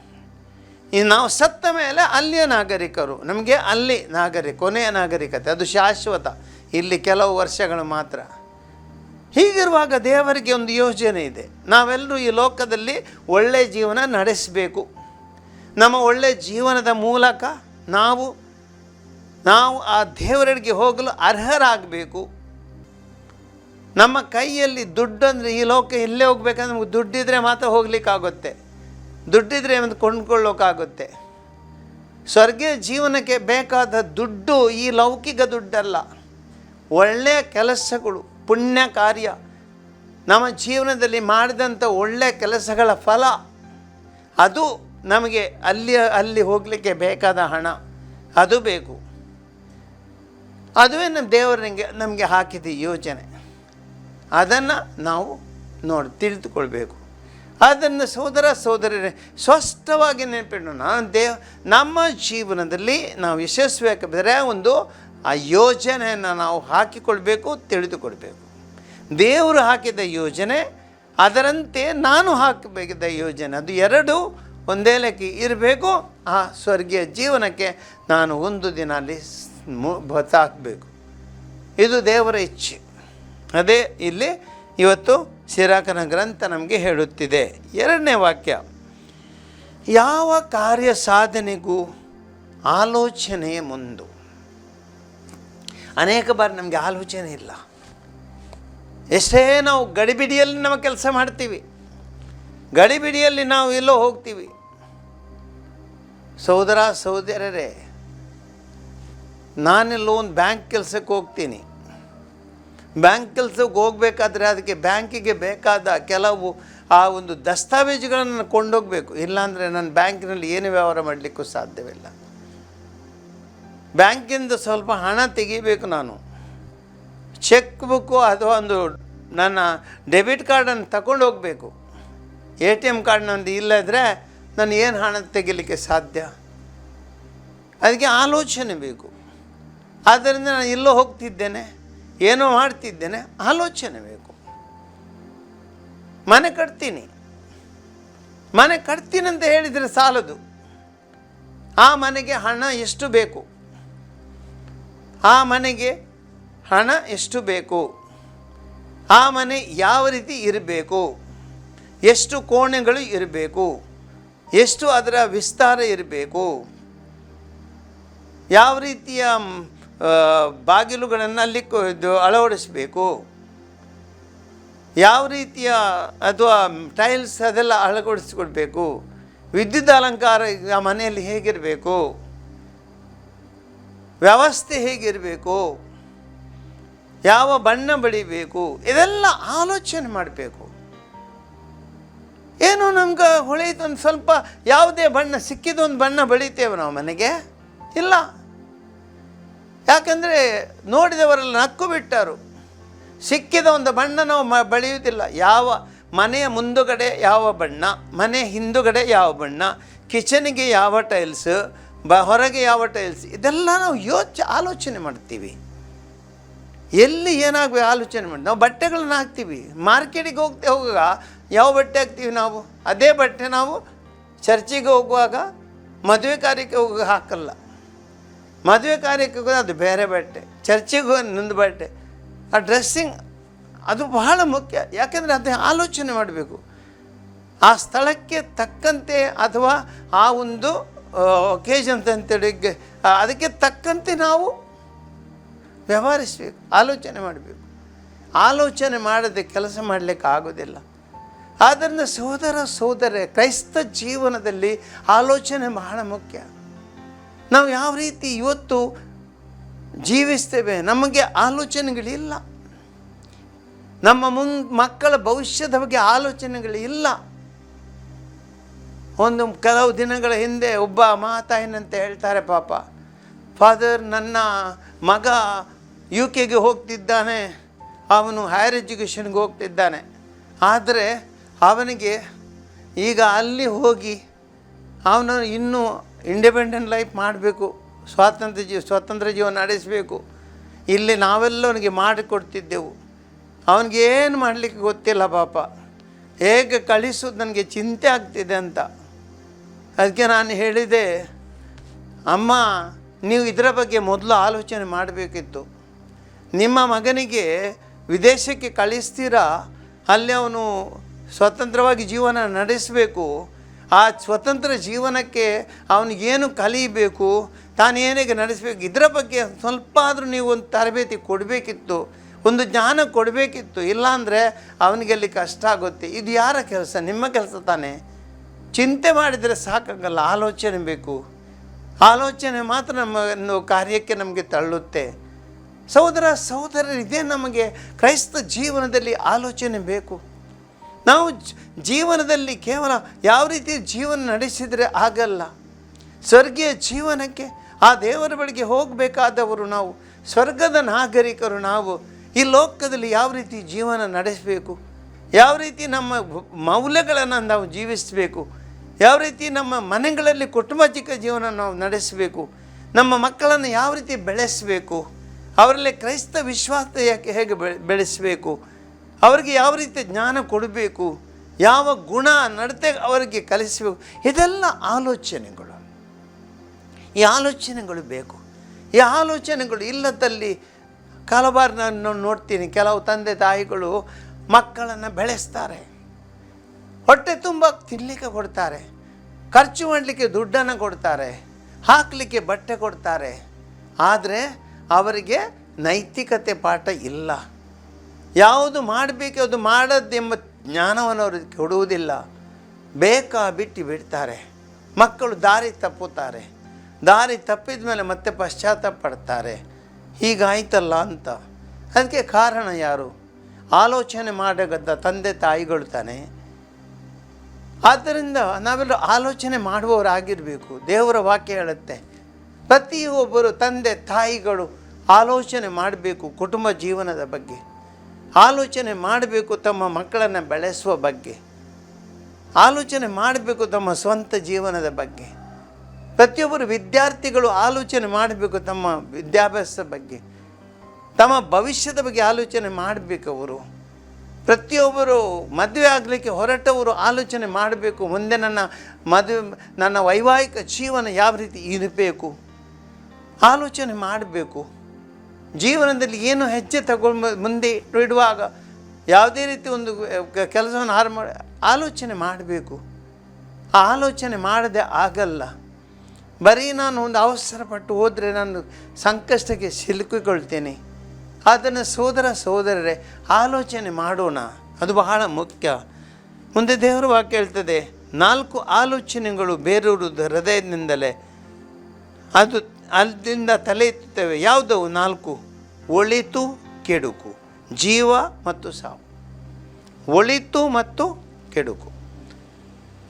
ಇನ್ನು ನಾವು ಸತ್ತ ಮೇಲೆ ಅಲ್ಲಿಯ ನಾಗರಿಕರು. ನಮಗೆ ಅಲ್ಲಿ ನಾಗರಿಕ ಕೊನೆಯ ನಾಗರಿಕತೆ, ಅದು ಶಾಶ್ವತ. ಇಲ್ಲಿ ಕೆಲವು ವರ್ಷಗಳು ಮಾತ್ರ. ಹೀಗಿರುವಾಗ ದೇವರಿಗೆ ಒಂದು ಯೋಜನೆ ಇದೆ. ನಾವೆಲ್ಲರೂ ಈ ಲೋಕದಲ್ಲಿ ಒಳ್ಳೆಯ ಜೀವನ ನಡೆಸಬೇಕು. ನಮ್ಮ ಒಳ್ಳೆಯ ಜೀವನದ ಮೂಲಕ ನಾವು ನಾವು ಆ ದೇವರಿಗೆ ಹೋಗಲು ಅರ್ಹರಾಗಬೇಕು. ನಮ್ಮ ಕೈಯಲ್ಲಿ ದುಡ್ಡು ಅಂದರೆ ಈ ಲೋಕ ಎಲ್ಲೇ ಹೋಗ್ಬೇಕಂದ್ರೆ ನಮಗೆ ದುಡ್ಡಿದ್ರೆ ಮಾತ್ರ ಹೋಗ್ಲಿಕ್ಕಾಗುತ್ತೆ. ದುಡ್ಡಿದ್ರೆ ಒಂದು ಕೊಂಡ್ಕೊಳ್ಳೋಕ್ಕಾಗುತ್ತೆ. ಸ್ವರ್ಗೀಯ ಜೀವನಕ್ಕೆ ಬೇಕಾದ ದುಡ್ಡು ಈ ಲೌಕಿಕ ದುಡ್ಡಲ್ಲ. ಒಳ್ಳೆಯ ಕೆಲಸಗಳು, ಪುಣ್ಯ ಕಾರ್ಯ, ನಮ್ಮ ಜೀವನದಲ್ಲಿ ಮಾಡಿದಂಥ ಒಳ್ಳೆಯ ಕೆಲಸಗಳ ಫಲ. ಅದು ನಮಗೆ ಅಲ್ಲಿ ಅಲ್ಲಿ ಹೋಗಲಿಕ್ಕೆ ಬೇಕಾದ ಹಣ, ಅದು ಬೇಕು. ಅದುವೇ ನಮ್ಮ ದೇವರು ನಿಮಗೆ ನಮಗೆ ಹಾಕಿದ ಯೋಜನೆ ಅದನ್ನು ನಾವು ನೋಡಿ, ತಿಳಿದುಕೊಳ್ಬೇಕು. ಅದನ್ನು ಸೋದರ ಸೋದರರೇ ಸ್ಪಷ್ಟವಾಗಿ ನೆನಪಿಡೋಣ. ನಾನು ದೇವ್ ನಮ್ಮ ಜೀವನದಲ್ಲಿ ನಾವು ಯಶಸ್ವಿ ಯಶಸ್ವಿಯಾಗಬೇಕಾದ್ರೆ ಒಂದು ಆ ಯೋಜನೆಯನ್ನು ನಾವು ಹಾಕಿಕೊಳ್ಬೇಕು, ತಿಳಿದುಕೊಳ್ಬೇಕು. ದೇವರು ಹಾಕಿದ ಯೋಜನೆ, ಅದರಂತೆ ನಾನು ಹಾಕಬೇಕಿದ್ದ ಯೋಜನೆ, ಅದು ಎರಡು ಒಂದೇ ಲೆಕ್ಕ ಇರಬೇಕು, ಆ ಸ್ವರ್ಗೀಯ ಜೀವನಕ್ಕೆ ನಾನು ಒಂದು ದಿನ ಅಲ್ಲಿ ಬತಾಕಬೇಕು ಇದು ದೇವರ ಇಚ್ಛೆ. ಅದೇ ಇಲ್ಲಿ ಇವತ್ತು ಸಿರಾಕನ ಗ್ರಂಥ ನಮಗೆ ಹೇಳುತ್ತಿದೆ. ಎರಡನೇ ವಾಕ್ಯ, ಯಾವ ಕಾರ್ಯ ಸಾಧನೆಗೂ ಆಲೋಚನೆಯ ಮುಂದು. ಅನೇಕ ಬಾರಿ ನಮಗೆ ಆಲೋಚನೆ ಇಲ್ಲ. ಎಷ್ಟೇ ನಾವು ಗಡಿಬಿಡಿಯಲ್ಲಿ ನಮ್ಮ ಕೆಲಸ ಮಾಡ್ತೀವಿ. ಗಡಿಬಿಡಿಯಲ್ಲಿ ನಾವು ಎಲ್ಲೋ ಹೋಗ್ತೀವಿ. ಸಹೋದರ ಸಹೋದರರೇ ನಾನೆಲ್ಲೋ ಒಂದು ಬ್ಯಾಂಕ್ ಕೆಲಸಕ್ಕೆ ಹೋಗ್ತೀನಿ. ಬ್ಯಾಂಕ್ ಕೆಲಸಕ್ಕೆ ಹೋಗಬೇಕಾದ್ರೆ ಅದಕ್ಕೆ ಬ್ಯಾಂಕಿಗೆ ಬೇಕಾದ ಕೆಲವು ಆ ಒಂದು ದಸ್ತಾವೇಜುಗಳನ್ನು ಕೊಂಡೋಗಬೇಕು. ಇಲ್ಲಾಂದರೆ ನನ್ನ ಬ್ಯಾಂಕಿನಲ್ಲಿ ಏನು ವ್ಯವಹಾರ ಮಾಡಲಿಕ್ಕೂ ಸಾಧ್ಯವಿಲ್ಲ. ಬ್ಯಾಂಕಿಂದ ಸ್ವಲ್ಪ ಹಣ ತೆಗಿಬೇಕು ನಾನು. ಚೆಕ್ ಬುಕ್ಕು ಅಥವಾ ಒಂದು ನನ್ನ ಡೆಬಿಟ್ ಕಾರ್ಡನ್ನು ತಗೊಂಡು ಹೋಗಬೇಕು ಎ ಟಿ ಎಂ ಕಾರ್ಡ್ ನಂದು ಇಲ್ಲದ್ರೆ ನಾನು ಏನು ಹಣ ತೆಗಿಲಿಕ್ಕೆ ಸಾಧ್ಯ? ಅದಕ್ಕೆ ಆಲೋಚನೆ ಬೇಕು. ಆದ್ದರಿಂದ ನಾನು ಎಲ್ಲೋ ಹೋಗ್ತಿದ್ದೇನೆ, ಏನೋ ಮಾಡ್ತಿದ್ದೇನೆ, ಆಲೋಚನೆ ಬೇಕು. ಮನೆ ಕಟ್ತೀನಿ. ಮನೆ ಕಟ್ತೀನಿ ಅಂತ ಹೇಳಿದರೆ ಸಾಲದು. ಆ ಮನೆಗೆ ಹಣ ಎಷ್ಟು ಬೇಕು? ಆ ಮನೆಗೆ ಹಣ ಎಷ್ಟು ಬೇಕು? ಆ ಮನೆ ಯಾವ ರೀತಿ ಇರಬೇಕು? ಎಷ್ಟು ಕೋಣೆಗಳು ಇರಬೇಕು? ಎಷ್ಟು ಅದರ ವಿಸ್ತಾರ ಇರಬೇಕು? ಯಾವ ರೀತಿಯ ಬಾಗಿಲುಗಳನ್ನು ಅಲ್ಲಿ ಅಳವಡಿಸಬೇಕು? ಯಾವ ರೀತಿಯ ಅಥವಾ ಟೈಲ್ಸ್ ಅದೆಲ್ಲ ಅಳವಡಿಸಿಕೊಡ್ಬೇಕು? ವಿದ್ಯುತ್ ಅಲಂಕಾರ ಮನೆಯಲ್ಲಿ ಹೇಗಿರಬೇಕು? ವ್ಯವಸ್ಥೆ ಹೇಗಿರಬೇಕು? ಯಾವ ಬಣ್ಣ ಬಳಿಬೇಕು? ಇದೆಲ್ಲ ಆಲೋಚನೆ ಮಾಡಬೇಕು. ಏನೋ ನಮ್ಗೆ ಹೊಳೆಯಿತು ಒಂದು ಸ್ವಲ್ಪ ಯಾವುದೇ ಬಣ್ಣ, ಸಿಕ್ಕಿದೊಂದು ಬಣ್ಣ ಬಳಿತೇವೆ ನಾವು ಮನೆಗೆ? ಇಲ್ಲ. ಯಾಕಂದರೆ ನೋಡಿದವರೆಲ್ಲ ನಕ್ಕು ಬಿಟ್ಟರು. ಸಿಕ್ಕಿದ ಒಂದು ಬಣ್ಣ ನಾವು ಮ, ಬಳಿಯುವುದಿಲ್ಲ. ಯಾವ ಮನೆಯ ಮುಂದುಗಡೆ ಯಾವ ಬಣ್ಣ, ಮನೆ ಹಿಂದುಗಡೆ ಯಾವ ಬಣ್ಣ, ಕಿಚನಿಗೆ ಯಾವ ಟೈಲ್ಸ್, ಬ, ಹೊರಗೆ ಯಾವ ಟೈಲ್ಸ್, ಇದೆಲ್ಲ ನಾವು ಯೋಚ, ಆಲೋಚನೆ ಮಾಡ್ತೀವಿ. ಎಲ್ಲಿ ಏನಾಗಬೇಕು ಆಲೋಚನೆ ಮಾಡಿ. ನಾವು ಬಟ್ಟೆಗಳನ್ನ ಹಾಕ್ತೀವಿ. ಮಾರ್ಕೆಟಿಗೆ ಹೋಗ್ತಾ ಹೋಗುವಾಗ ಯಾವ ಬಟ್ಟೆ ಹಾಕ್ತೀವಿ ನಾವು? ಅದೇ ಬಟ್ಟೆ ನಾವು ಚರ್ಚಿಗೆ ಹೋಗುವಾಗ, ಮದುವೆ ಕಾರ್ಯಕ್ಕೆ ಹೋಗುವಾಗ ಹಾಕಲ್ಲ. ಮದುವೆ ಕಾರ್ಯಕ್ಕೆ ಅದು ಬೇರೆ ಬಟ್ಟೆ. ಚರ್ಚಿಗೆ ಹೋಗಿ ಇನ್ನೊಂದು ಬಟ್ಟೆ. ಆ ಡ್ರೆಸ್ಸಿಂಗ್ ಅದು ಬಹಳ ಮುಖ್ಯ. ಯಾಕೆಂದರೆ ಅದೇ ಆಲೋಚನೆ ಮಾಡಬೇಕು. ಆ ಸ್ಥಳಕ್ಕೆ ತಕ್ಕಂತೆ ಅಥವಾ ಆ ಒಂದು ಒಕೇಜನ್ ಅಂತೇಳಿ ಅದಕ್ಕೆ ತಕ್ಕಂತೆ ನಾವು ವ್ಯವಹರಿಸಬೇಕು. ಆಲೋಚನೆ ಮಾಡಬೇಕು. ಆಲೋಚನೆ ಮಾಡದೆ ಕೆಲಸ ಮಾಡಲಿಕ್ಕೆ ಆಗೋದಿಲ್ಲ. ಆದ್ದರಿಂದ ಸೋದರ ಸೋದರ, ಕ್ರೈಸ್ತ ಜೀವನದಲ್ಲಿ ಆಲೋಚನೆ ಬಹಳ ಮುಖ್ಯ. ನಾವು ಯಾವ ರೀತಿ ಇವತ್ತು ಜೀವಿಸ್ತೇವೆ ನಮಗೆ ಆಲೋಚನೆಗಳಿಲ್ಲ. ನಮ್ಮ ಮುಂ ಮಕ್ಕಳ ಭವಿಷ್ಯದ ಬಗ್ಗೆ ಆಲೋಚನೆಗಳಿಲ್ಲ. ಒಂದು ಕೆಲವು ದಿನಗಳ ಹಿಂದೆ ಒಬ್ಬ ಮಾತಾಯಿನಂತೆ ಹೇಳ್ತಾರೆ ಪಾಪ, ಫಾದರ್, ನನ್ನ ಮಗ ಯು ಕೆಗೆ ಹೋಗ್ತಿದ್ದಾನೆ. ಅವನು ಹೈಯರ್ ಎಜುಕೇಷನ್ಗೆ ಹೋಗ್ತಿದ್ದಾನೆ. ಆದರೆ ಅವನಿಗೆ ಈಗ ಅಲ್ಲಿ ಹೋಗಿ ಅವನು ಇನ್ನೂ ಇಂಡಿಪೆಂಡೆಂಟ್ ಲೈಫ್ ಮಾಡಬೇಕು, ಸ್ವಾತಂತ್ರ್ಯ ಜೀವ ಸ್ವಾತಂತ್ರ್ಯ ಜೀವನ ನಡೆಸಬೇಕು. ಇಲ್ಲಿ ನಾವೆಲ್ಲ ಅವನಿಗೆ ಮಾಡಿಕೊಡ್ತಿದ್ದೆವು. ಏನು ಮಾಡಲಿಕ್ಕೆ ಗೊತ್ತಿಲ್ಲ ಪಾಪ. ಹೇಗೆ ಕಳಿಸೋದು ನನಗೆ ಚಿಂತೆ ಆಗ್ತಿದೆ ಅಂತ. ಅದಕ್ಕೆ ನಾನು ಹೇಳಿದೆ, ಅಮ್ಮ, ನೀವು ಇದರ ಬಗ್ಗೆ ಮೊದಲು ಆಲೋಚನೆ ಮಾಡಬೇಕಿತ್ತು. ನಿಮ್ಮ ಮಗನಿಗೆ ವಿದೇಶಕ್ಕೆ ಕಳಿಸ್ತೀರಾ? ಅಲ್ಲಿ ಅವನು ಸ್ವತಂತ್ರವಾಗಿ ಜೀವನ ನಡೆಸಬೇಕು. ಆ ಸ್ವತಂತ್ರ ಜೀವನಕ್ಕೆ ಅವನಿಗೇನು ಕಲಿಯಬೇಕು ತಾನು ಏನಿಗೆ ನಡೆಸಬೇಕು, ಇದರ ಬಗ್ಗೆ ಸ್ವಲ್ಪ ಆದರೂ ನೀವು ಒಂದು ತರಬೇತಿ ಕೊಡಬೇಕಿತ್ತು, ಒಂದು ಜ್ಞಾನ ಕೊಡಬೇಕಿತ್ತು, ಇಲ್ಲಾಂದರೆ ಅವನಿಗೆ ಅಲ್ಲಿ ಕಷ್ಟ ಆಗುತ್ತೆ. ಇದು ಯಾರ ಕೆಲಸ? ನಿಮ್ಮ ಕೆಲಸ ತಾನೇ. ಚಿಂತೆ ಮಾಡಿದರೆ ಸಾಕಾಗಲ್ಲ, ಆಲೋಚನೆ ಬೇಕು. ಆಲೋಚನೆ ಮಾತ್ರ ನಮ್ಮ ಕಾರ್ಯಕ್ಕೆ ನಮಗೆ ತಳ್ಳುತ್ತೆ. ಸಹೋದರ, ಸಹೋದರರಿದೆ ನಮಗೆ, ಕ್ರೈಸ್ತ ಜೀವನದಲ್ಲಿ ಆಲೋಚನೆ ಬೇಕು. ನಾವು ಜೀವನದಲ್ಲಿ ಕೇವಲ ಯಾವ ರೀತಿ ಜೀವನ ನಡೆಸಿದರೆ ಆಗಲ್ಲ. ಸ್ವರ್ಗೀಯ ಜೀವನಕ್ಕೆ ಆ ದೇವರ ಬಳಿಗೆ ಹೋಗಬೇಕಾದವರು ನಾವು, ಸ್ವರ್ಗದ ನಾಗರಿಕರು ನಾವು, ಈ ಲೋಕದಲ್ಲಿ ಯಾವ ರೀತಿ ಜೀವನ ನಡೆಸಬೇಕು? ಯಾವ ರೀತಿ ನಮ್ಮ ಮೌಲ್ಯಗಳನ್ನು ನಾವು ಜೀವಿಸಬೇಕು? ಯಾವ ರೀತಿ ನಮ್ಮ ಮನೆಗಳಲ್ಲಿ ಕುಟುಂಬಚಿಕ ಜೀವನ ನಾವು ನಡೆಸಬೇಕು? ನಮ್ಮ ಮಕ್ಕಳನ್ನು ಯಾವ ರೀತಿ ಬೆಳೆಸಬೇಕು? ಅವರಲ್ಲಿ ಕ್ರೈಸ್ತ ವಿಶ್ವಾಸ ಯಾಕೆ ಹೇಗೆ ಬೆಳೆ, ಬೆಳೆಸಬೇಕು? ಅವರಿಗೆ ಯಾವ ರೀತಿ ಜ್ಞಾನ ಕೊಡಬೇಕು, ಯಾವ ಗುಣ ನಡತೆ ಅವರಿಗೆ ಕಲಿಸಬೇಕು, ಇದೆಲ್ಲ ಆಲೋಚನೆಗಳು. ಈ ಆಲೋಚನೆಗಳು ಬೇಕು. ಈ ಆಲೋಚನೆಗಳು ಇಲ್ಲದಲ್ಲಿ ಕೆಲವಾರು ನಾನು ನೋಡ್ತೀನಿ, ಕೆಲವು ತಂದೆ ತಾಯಿಗಳು ಮಕ್ಕಳನ್ನು ಬೆಳೆಸ್ತಾರೆ. ಹೊಟ್ಟೆ ತುಂಬ ತಿನ್ನಲಿಕ್ಕೆ ಕೊಡ್ತಾರೆ, ಖರ್ಚು ಮಾಡಲಿಕ್ಕೆ ದುಡ್ಡನ್ನು ಕೊಡ್ತಾರೆ, ಹಾಕಲಿಕ್ಕೆ ಬಟ್ಟೆ ಕೊಡ್ತಾರೆ. ಆದರೆ ಅವರಿಗೆ ನೈತಿಕತೆ ಪಾಠ ಇಲ್ಲ. ಯಾವುದು ಮಾಡಬೇಕು, ಅದು ಮಾಡದ್ದೆಂಬ ಜ್ಞಾನವನ್ನು ಅವರು ಕೊಡುವುದಿಲ್ಲ. ಬೇಕಾ ಬಿಟ್ಟು ಬಿಡ್ತಾರೆ. ಮಕ್ಕಳು ದಾರಿ ತಪ್ಪುತ್ತಾರೆ. ದಾರಿ ತಪ್ಪಿದ ಮೇಲೆ ಮತ್ತೆ ಪಶ್ಚಾತ್ತಾಪ ಪಡ್ತಾರೆ. ಹೀಗಾಯ್ತಲ್ಲ ಅಂತ. ಅದಕ್ಕೆ ಕಾರಣ ಯಾರು? ಆಲೋಚನೆ ಮಾಡಗದ್ದ ತಂದೆ ತಾಯಿಗಳು ತಾನೆ. ಆದ್ದರಿಂದ ನಾವೆಲ್ಲರೂ ಆಲೋಚನೆ ಮಾಡುವವರಾಗಿರಬೇಕು. ದೇವರ ವಾಕ್ಯ ಹೇಳುತ್ತೆ. ಪ್ರತಿಯೊಬ್ಬರು ತಂದೆ ತಾಯಿಗಳು ಆಲೋಚನೆ ಮಾಡಬೇಕು ಕುಟುಂಬ ಜೀವನದ ಬಗ್ಗೆ. ಆಲೋಚನೆ ಮಾಡಬೇಕು ತಮ್ಮ ಮಕ್ಕಳನ್ನು ಬೆಳೆಸುವ ಬಗ್ಗೆ. ಆಲೋಚನೆ ಮಾಡಬೇಕು ತಮ್ಮ ಸ್ವಂತ ಜೀವನದ ಬಗ್ಗೆ. ಪ್ರತಿಯೊಬ್ಬರು ವಿದ್ಯಾರ್ಥಿಗಳು ಆಲೋಚನೆ ಮಾಡಬೇಕು ತಮ್ಮ ವಿದ್ಯಾಭ್ಯಾಸದ ಬಗ್ಗೆ. ತಮ್ಮ ಭವಿಷ್ಯದ ಬಗ್ಗೆ ಆಲೋಚನೆ ಮಾಡಬೇಕು ಅವರು. ಪ್ರತಿಯೊಬ್ಬರು ಮದುವೆ ಆಗಲಿಕ್ಕೆ ಹೊರಟವರು ಆಲೋಚನೆ ಮಾಡಬೇಕು. ಮುಂದೆ ನನ್ನ ಮದುವೆ, ನನ್ನ ವೈವಾಹಿಕ ಜೀವನ ಯಾವ ರೀತಿ ಇರಬೇಕು? ಆಲೋಚನೆ ಮಾಡಬೇಕು. ಜೀವನದಲ್ಲಿ ಏನು ಹೆಜ್ಜೆ ತಗೊಂಡು ಮುಂದೆ ಇಡುವಾಗ ಯಾವುದೇ ರೀತಿ ಒಂದು ಕೆಲಸವನ್ನು ಹಾರು ಮಾಡಿ, ಆಲೋಚನೆ ಮಾಡಬೇಕು. ಆ ಆಲೋಚನೆ ಮಾಡದೆ ಆಗಲ್ಲ. ಬರೀ ನಾನು ಒಂದು ಅವಸರಪಟ್ಟು ಹೋದರೆ ನಾನು ಸಂಕಷ್ಟಕ್ಕೆ ಸಿಲುಕಿಕೊಳ್ತೇನೆ. ಅದನ್ನು ಸೋದರ ಸೋದರರೇ, ಆಲೋಚನೆ ಮಾಡೋಣ. ಅದು ಬಹಳ ಮುಖ್ಯ. ಮುಂದೆ ದೇವರು ವಾಕ್ಯ ಹೇಳ್ತದೆ, ನಾಲ್ಕು ಆಲೋಚನೆಗಳು ಬೇರೂರುವುದು ಹೃದಯದಿಂದಲೇ. ಅದು ಅಲ್ಲಿಂದ ತಲೆ ಎತ್ತುತ್ತೇವೆ. ಯಾವುದವು ನಾಲ್ಕು. ಒಳಿತು, ಕೆಡುಕು. ಜೀವ ಮತ್ತು ಸಾವು. ಒಳಿತು ಮತ್ತು ಕೆಡುಕು.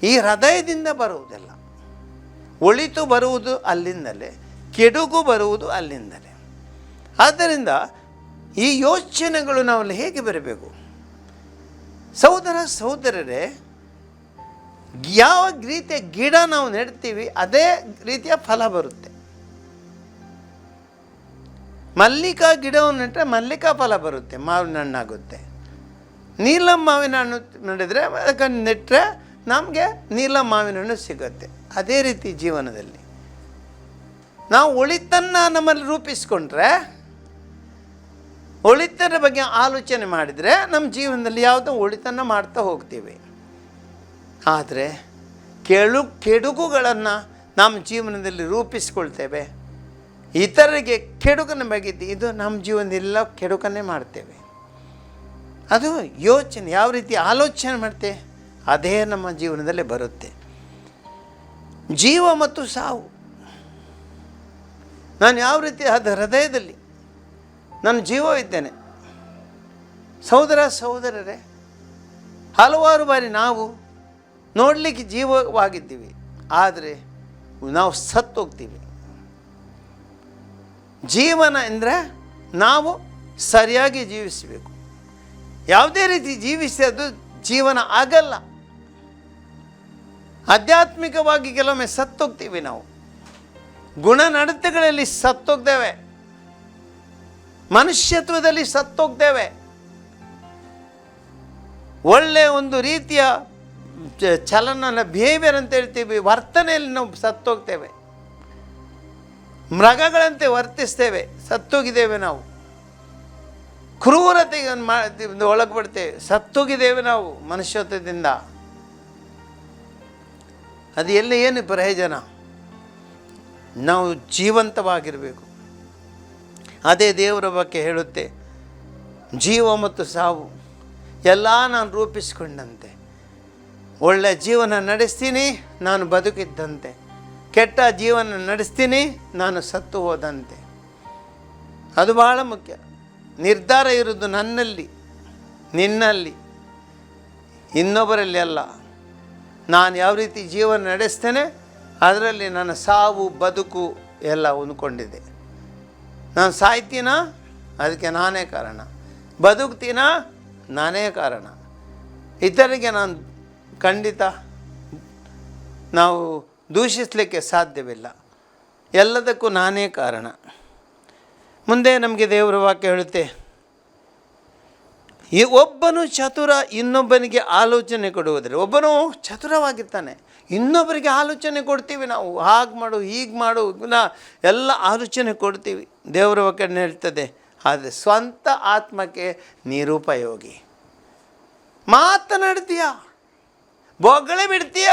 ಈ ಹೃದಯದಿಂದ ಬರುವುದಲ್ಲ. ಒಳಿತು ಬರುವುದು ಅಲ್ಲಿಂದಲೇ ಕೆಡುಕು ಬರುವುದು ಅಲ್ಲಿಂದಲೇ. ಆದ್ದರಿಂದ ಈ ಯೋಚನೆಗಳು ನಾವಲ್ಲಿ ಹೇಗೆ ಬರಬೇಕು? ಸಹೋದರ, ಸಹೋದರರೇ, ಯಾವ ರೀತಿಯ ಗಿಡ ನಾವು ನೆಡ್ತೀವಿ, ಅದೇ ರೀತಿಯ ಫಲ ಬರುತ್ತೆ. ಮಲ್ಲಿಕಾ ಗಿಡವನ್ನು ನೆಟ್ಟರೆ ಮಲ್ಲಿಕಾ ಫಲ ಬರುತ್ತೆ, ಮಾವಿನ ಹಣ್ಣಾಗುತ್ತೆ. ನೀಲಂ ಮಾವಿನ ಹಣ್ಣು ನಡೆದರೆ ಅದಕ್ಕೆ ನೆಟ್ಟರೆ ನಮಗೆ ನೀಲಂ ಮಾವಿನ ಹಣ್ಣು ಸಿಗುತ್ತೆ. ಅದೇ ರೀತಿ ಜೀವನದಲ್ಲಿ. ನಾವು ಒಳಿತನ್ನು ನಮ್ಮಲ್ಲಿ ರೂಪಿಸ್ಕೊಂಡ್ರೆ, ಒಳಿತನ ಬಗ್ಗೆ ಆಲೋಚನೆ ಮಾಡಿದರೆ ನಮ್ಮ ಜೀವನದಲ್ಲಿ ಯಾವುದೋ ಒಳಿತನ್ನು ಮಾಡ್ತಾ ಹೋಗ್ತೀವಿ. ಆದರೆ, ಕೆಳು ಕೆಡುಕುಗಳನ್ನು ನಮ್ಮ ಜೀವನದಲ್ಲಿ ರೂಪಿಸ್ಕೊಳ್ತೇವೆ. ಇತರರಿಗೆ ಕೆಡುಕನ ಬಗ್ಗೆ ಇದು ನಮ್ಮ ಜೀವನದೆಲ್ಲ ಕೆಡುಕನ್ನೇ ಮಾಡ್ತೇವೆ. ಅದು ಯೋಚನೆ, ಯಾವ ರೀತಿ ಆಲೋಚನೆ ಮಾಡ್ತೆ, ಅದೇ ನಮ್ಮ ಜೀವನದಲ್ಲಿ ಬರುತ್ತೆ. ಜೀವ ಮತ್ತು ಸಾವು. ನಾನು ಯಾವ ರೀತಿ, ಅದು ಹೃದಯದಲ್ಲಿ ನಾನು ಜೀವವಿದ್ದೇನೆ. ಸಹೋದರ ಸಹೋದರರೇ, ಹಲವಾರು ಬಾರಿ ನಾವು ನೋಡಲಿಕ್ಕೆ ಜೀವವಾಗಿದ್ದೀವಿ. ಆದರೆ ನಾವು ಸತ್ತೋಗ್ತೀವಿ. ಜೀವನ ಅಂದರೆ ನಾವು ಸರಿಯಾಗಿ ಜೀವಿಸಬೇಕು. ಯಾವುದೇ ರೀತಿ ಜೀವಿಸಿದ್ದು ಜೀವನ ಆಗಲ್ಲ. ಆಧ್ಯಾತ್ಮಿಕವಾಗಿ ಕೆಲವೊಮ್ಮೆ ಸತ್ತೋಗ್ತೀವಿ ನಾವು. ಗುಣ ನಡತೆಗಳಲ್ಲಿ ಸತ್ತೋಗ್ತೇವೆ. ಮನುಷ್ಯತ್ವದಲ್ಲಿ ಸತ್ತೋಗ್ತೇವೆ. ಒಳ್ಳೆಯ ಒಂದು ರೀತಿಯ ಚಲನ ಬಿಹೇವಿಯರ್ ಅಂತ ಹೇಳ್ತೀವಿ, ವರ್ತನೆಯಲ್ಲಿ ನಾವು ಸತ್ತೋಗ್ತೇವೆ. ಮೃಗಗಳಂತೆ ವರ್ತಿಸ್ತೇವೆ, ಸತ್ತೋಗಿದ್ದೇವೆ ನಾವು. ಕ್ರೂರತೆಗೆ ಒಳಗೆ ಬಿಡ್ತೇವೆ ಸತ್ತೋಗಿದ್ದೇವೆ ನಾವು ಮನುಷ್ಯತ್ವದಿಂದ. ಅದು ಎಲ್ಲಿ ಏನು ಪ್ರಯೋಜನ? ನಾವು ಜೀವಂತವಾಗಿರಬೇಕು. ಅದೇ ದೇವರ ಬಗ್ಗೆ ಹೇಳುತ್ತೆ, ಜೀವ ಮತ್ತು ಸಾವು, ಎಲ್ಲ ನಾನು ರೂಪಿಸಿಕೊಂಡಂತೆ. ಒಳ್ಳೆಯ ಜೀವನ ನಡೆಸ್ತೀನಿ, ನಾನು ಬದುಕಿದ್ದಂತೆ. ಕೆಟ್ಟ ಜೀವನ ನಡೆಸ್ತೀನಿ, ನಾನು ಸತ್ತು ಹೋದಂತೆ. ಅದು ಬಹಳ ಮುಖ್ಯ. ನಿರ್ಧಾರ ಇರೋದು ನನ್ನಲ್ಲಿ, ನಿನ್ನಲ್ಲಿ. ಇನ್ನೊಬ್ಬರಲ್ಲಿ ಅಲ್ಲ. ನಾನು ಯಾವ ರೀತಿ ಜೀವನ ನಡೆಸ್ತೇನೆ, ಅದರಲ್ಲಿ ನನ್ನ ಸಾವು, ಬದುಕು ಎಲ್ಲ ಹೊಂದ್ಕೊಂಡಿದೆ ನಾನು ಸಾಯ್ತೀನಾ? ಅದಕ್ಕೆ ನಾನೇ ಕಾರಣ. ಬದುಕ್ತೀನಾ? ನಾನೇ ಕಾರಣ. ಇತರಿಗೆ ನಾನು ಖಂಡಿತ ನಾವು ದೂಷಿಸಲಿಕ್ಕೆ ಸಾಧ್ಯವಿಲ್ಲ. ಎಲ್ಲದಕ್ಕೂ ನಾನೇ ಕಾರಣ. ಮುಂದೆ ನಮಗೆ ದೇವರ ವಾಕ್ಯ ಹೇಳುತ್ತೆ, ಈ ಒಬ್ಬನು ಚತುರ ಇನ್ನೊಬ್ಬನಿಗೆ ಆಲೋಚನೆ ಕೊಡುವುದರೆ ಒಬ್ಬನು ಚತುರವಾಗಿರ್ತಾನೆ, ಇನ್ನೊಬ್ಬರಿಗೆ ಆಲೋಚನೆ ಕೊಡ್ತೀವಿ ನಾವು. ಹಾಗೆ ಮಾಡು, ಹೀಗೆ ಮಾಡು ನಾ ಎಲ್ಲ ಆಲೋಚನೆ ಕೊಡ್ತೀವಿ. ದೇವರ ವಾಕ್ಯ ಹೇಳ್ತದೆ, ಆದರೆ ಸ್ವಂತ ಆತ್ಮಕ್ಕೆ ನಿರುಪಯೋಗಿ. ಮಾತನಾಡ್ತೀಯ? ಬೊಗಳೆ ಬಿಡ್ತೀಯ?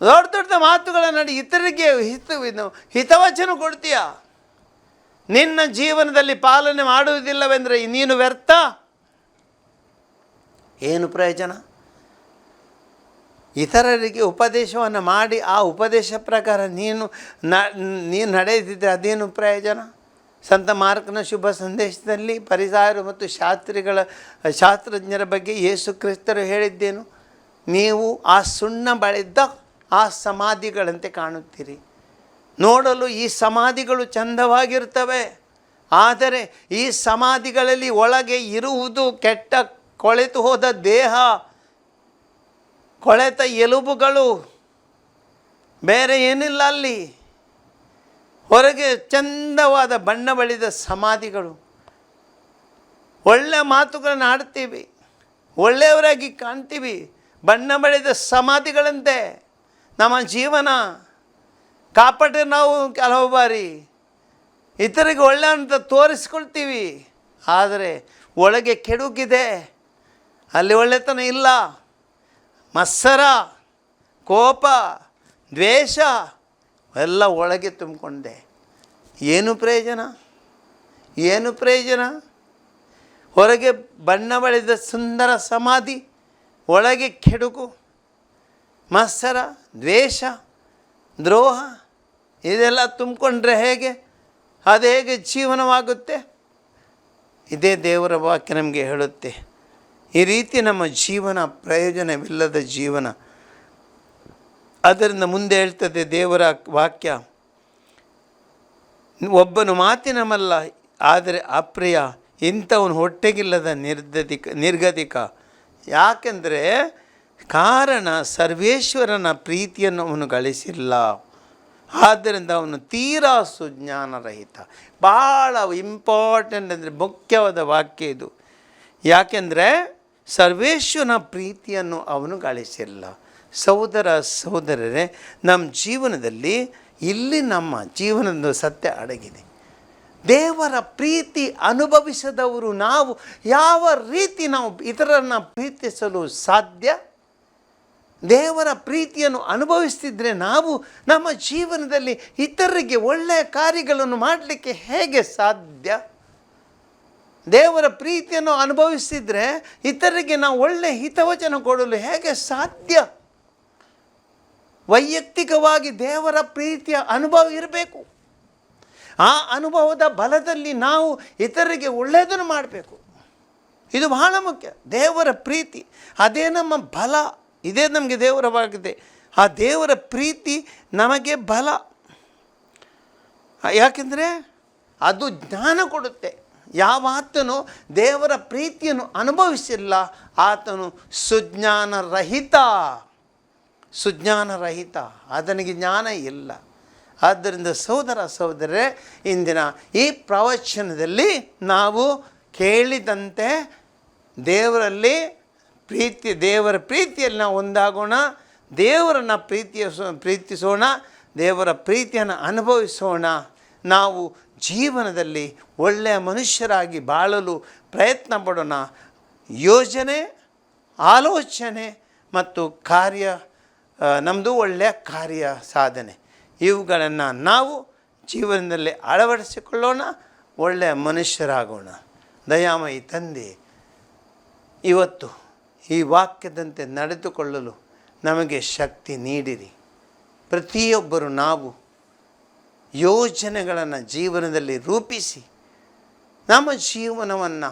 ದೊಡ್ಡ ದೊಡ್ಡ ಮಾತುಗಳ ನಡಿ ಇತರಿಗೆ ಹಿತ ಹಿತವಚನ ಕೊಡ್ತೀಯ? ನಿನ್ನ ಜೀವನದಲ್ಲಿ ಪಾಲನೆ ಮಾಡುವುದಿಲ್ಲವೆಂದರೆ ನೀನು ವ್ಯರ್ಥ? ಏನು ಪ್ರಯೋಜನ? ಇತರರಿಗೆ ಉಪದೇಶವನ್ನು ಮಾಡಿ ಆ ಉಪದೇಶ ಪ್ರಕಾರ ನೀನು ನೀನು ನಡೆಯುತ್ತಿದ್ದರೆ ಅದೇನು ಪ್ರಯೋಜನ? ಸಂತ ಮಾರ್ಕನ ಶುಭ ಸಂದೇಶದಲ್ಲಿ ಪರಿಸಾಯರು ಮತ್ತು ಶಾಸ್ತ್ರಿಗಳ, ಶಾಸ್ತ್ರಜ್ಞರ ಬಗ್ಗೆ ಯೇಸು ಕ್ರಿಸ್ತರು ಹೇಳಿದ್ದೇನು? ನೀವು ಆ ಸುಣ್ಣ ಬಳಿದ್ದ ಆ ಸಮಾಧಿಗಳಂತೆ ಕಾಣುತ್ತೀರಿ. ನೋಡಲು ಈ ಸಮಾಧಿಗಳು ಚಂದವಾಗಿರ್ತವೆ ಆದರೆ ಈ ಸಮಾಧಿಗಳಲ್ಲಿ ಒಳಗೆ ಇರುವುದು ಕೆಟ್ಟ ಕೊಳೆತು ಹೋದ ದೇಹ, ಕೊಳೆತ ಎಲುಬುಗಳು. ಬೇರೆ ಏನಿಲ್ಲ ಅಲ್ಲಿ. ಹೊರಗೆ ಚಂದವಾದ ಬಣ್ಣ ಬಳಿದ ಸಮಾಧಿಗಳು. ಒಳ್ಳೆಯ ಮಾತುಗಳನ್ನು ಆಡ್ತೀವಿ ಒಳ್ಳೆಯವರಾಗಿ ಕಾಣ್ತೀವಿ. ಬಣ್ಣ ಬಳಿದ ಸಮಾಧಿಗಳಂತೆ. ನಮ್ಮ ಜೀವನ ಕಾಪಾಡ್ರೆ ನಾವು ಕೆಲವು ಬಾರಿ ಇತರಿಗೆ ಒಳ್ಳೆ ಅಂತ ತೋರಿಸ್ಕೊಳ್ತೀವಿ. ಆದರೆ ಒಳಗೆ ಕೆಡುಕಿದೆ ಅಲ್ಲಿ ಒಳ್ಳೆತನ ಇಲ್ಲ. ಮತ್ಸರ, ಕೋಪ, ದ್ವೇಷ ಎಲ್ಲ ಒಳಗೆ ತುಂಬಿಕೊಂಡೆ. ಏನು ಪ್ರಯೋಜನ? ಏನು ಪ್ರಯೋಜನ? ಹೊರಗೆ ಬಣ್ಣ ಬಳಿದ ಸುಂದರ ಸಮಾಧಿ, ಒಳಗೆ ಕೆಡುಕು. ಮತ್ಸರ, ದ್ವೇಷ, ದ್ರೋಹ, ಇದೆಲ್ಲ ತುಂಬಿಕೊಂಡ್ರೆ ಹೇಗೆ? ಅದು ಹೇಗೆ ಜೀವನವಾಗುತ್ತೆ? ಇದೇ ದೇವರ ವಾಕ್ಯ ನಮಗೆ ಹೇಳುತ್ತೆ. ಈ ರೀತಿ ನಮ್ಮ ಜೀವನ ಪ್ರಯೋಜನವಿಲ್ಲದ ಜೀವನ. ಅದರಿಂದ ಮುಂದೆ ಹೇಳ್ತದೆ ದೇವರ ವಾಕ್ಯ, ಒಬ್ಬನು ಮಾತಿನಮಲ್ಲ, ಆದರೆ ಅಪ್ರಿಯ, ಇಂಥವನು ಹೊಟ್ಟೆಗಿಲ್ಲದ ನಿರ್ಗತಿಕ ನಿರ್ಗತಿಕ ಯಾಕೆಂದರೆ ಕಾರಣ ಸರ್ವೇಶ್ವರನ ಪ್ರೀತಿಯನ್ನು ಅವನು ಗಳಿಸಿಲ್ಲ. ಆದ್ದರಿಂದ ಅವನು ತೀರಾ ಸುಜ್ಞಾನರಹಿತ. ಭಾಳ ಇಂಪಾರ್ಟೆಂಟ್ ಅಂದರೆ ಮುಖ್ಯವಾದ ವಾಕ್ಯ ಇದು. ಯಾಕೆಂದರೆ ಸರ್ವೇಶ್ವರನ ಪ್ರೀತಿಯನ್ನು ಅವನು ಗಳಿಸಿಲ್ಲ. ಸಹೋದರ ಸಹೋದರರೇ, ನಮ್ಮ ಜೀವನದಲ್ಲಿ ಇಲ್ಲಿ ನಮ್ಮ ಜೀವನದ ಸತ್ಯ ಅಡಗಿದೆ. ದೇವರ ಪ್ರೀತಿ ಅನುಭವಿಸದವರು ನಾವು ಯಾವ ರೀತಿ ನಾವು ಇತರರನ್ನು ಪ್ರೀತಿಸಲು ಸಾಧ್ಯ? ದೇವರ ಪ್ರೀತಿಯನ್ನು ಅನುಭವಿಸ್ತಿದ್ರೆ ನಾವು ನಮ್ಮ ಜೀವನದಲ್ಲಿ ಇತರರಿಗೆ ಒಳ್ಳೆಯ ಕಾರ್ಯಗಳನ್ನು ಮಾಡಲಿಕ್ಕೆ ಹೇಗೆ ಸಾಧ್ಯ? ದೇವರ ಪ್ರೀತಿಯನ್ನು ಅನುಭವಿಸಿದರೆ ಇತರರಿಗೆ ನಾವು ಒಳ್ಳೆಯ ಹಿತವಚನ ಕೊಡಲು ಹೇಗೆ ಸಾಧ್ಯ? ವೈಯಕ್ತಿಕವಾಗಿ ದೇವರ ಪ್ರೀತಿಯ ಅನುಭವ ಇರಬೇಕು. ಆ ಅನುಭವದ ಬಲದಲ್ಲಿ ನಾವು ಇತರರಿಗೆ ಒಳ್ಳೆಯದನ್ನು ಮಾಡಬೇಕು. ಇದು ಬಹಳ ಮುಖ್ಯ. ದೇವರ ಪ್ರೀತಿ, ಅದೇ ನಮ್ಮ ಬಲ. ಇದೇ ನಮಗೆ ದೇವರವಾಗಿದೆ ಆ ದೇವರ ಪ್ರೀತಿ ನಮಗೆ ಬಲ. ಯಾಕೆಂದರೆ ಅದು ಜ್ಞಾನ ಕೊಡುತ್ತೆ. ಯಾವ ಆತನು ದೇವರ ಪ್ರೀತಿಯನ್ನು ಅನುಭವಿಸಿಲ್ಲ, ಆತನು ಸುಜ್ಞಾನರಹಿತ. ಸುಜ್ಞಾನರಹಿತ. ಆತನಿಗೆ ಜ್ಞಾನ ಇಲ್ಲ. ಆದ್ದರಿಂದ ಸಹೋದರ ಸಹೋದರರೇ, ಇಂದಿನ ಈ ಪ್ರವಚನದಲ್ಲಿ ನಾವು ಕೇಳಿದಂತೆ ದೇವರಲ್ಲಿ ಪ್ರೀತಿ, ದೇವರ ಪ್ರೀತಿಯಲ್ಲಿ ನಾವು ಒಂದಾಗೋಣ, ದೇವರನ್ನು ಪ್ರೀತಿಯ ಪ್ರೀತಿಸೋಣ, ದೇವರ ಪ್ರೀತಿಯನ್ನು ಅನುಭವಿಸೋಣ. ನಾವು ಜೀವನದಲ್ಲಿ ಒಳ್ಳೆಯ ಮನುಷ್ಯರಾಗಿ ಬಾಳಲು ಪ್ರಯತ್ನ ಪಡೋಣ. ಯೋಜನೆ, ಆಲೋಚನೆ ಮತ್ತು ಕಾರ್ಯ ನಮ್ಮದು ಒಳ್ಳೆಯ ಕಾರ್ಯ ಸಾಧನೆ. ಇವುಗಳನ್ನು ನಾವು ಜೀವನದಲ್ಲಿ ಅಳವಡಿಸಿಕೊಳ್ಳೋಣ, ಒಳ್ಳೆಯ ಮನುಷ್ಯರಾಗೋಣ. ದಯಾಮಯಿ ತಂದೆ, ಇವತ್ತು ಈ ವಾಕ್ಯದಂತೆ ನಡೆದುಕೊಳ್ಳಲು ನಮಗೆ ಶಕ್ತಿ ನೀಡಿರಿ. ಪ್ರತಿಯೊಬ್ಬರು ನಾವು ಯೋಜನೆಗಳನ್ನು ಜೀವನದಲ್ಲಿ ರೂಪಿಸಿ ನಮ್ಮ ಜೀವನವನ್ನು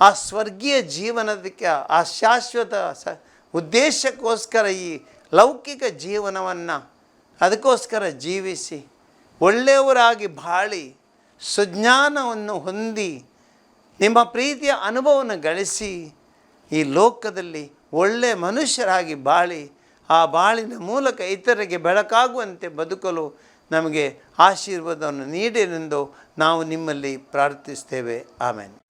ಆ ಸ್ವರ್ಗೀಯ ಜೀವನದಕ್ಕೆ ಆ ಶಾಶ್ವತ ಸ ಉದ್ದೇಶಕ್ಕೋಸ್ಕರ ಈ ಲೌಕಿಕ ಜೀವನವನ್ನು ಅದಕ್ಕೋಸ್ಕರ ಜೀವಿಸಿ ಒಳ್ಳೆಯವರಾಗಿ ಬಾಳಿ ಸುಜ್ಞಾನವನ್ನು ಹೊಂದಿ ನಿಮ್ಮ ಪ್ರೀತಿಯ ಅನುಭವವನ್ನು ಗಳಿಸಿ ಈ ಲೋಕದಲ್ಲಿ ಒಳ್ಳೆಯ ಮನುಷ್ಯರಾಗಿ ಬಾಳಿ, ಆ ಬಾಳಿನ ಮೂಲಕ ಇತರರಿಗೆ ಬೆಳಕಾಗುವಂತೆ ಬದುಕಲು ನಮಗೆ ಆಶೀರ್ವಾದವನ್ನು ನೀಡಿರೆಂದು ನಾವು ನಿಮ್ಮಲ್ಲಿ ಪ್ರಾರ್ಥಿಸ್ತೇವೆ. ಆಮೇಲೆ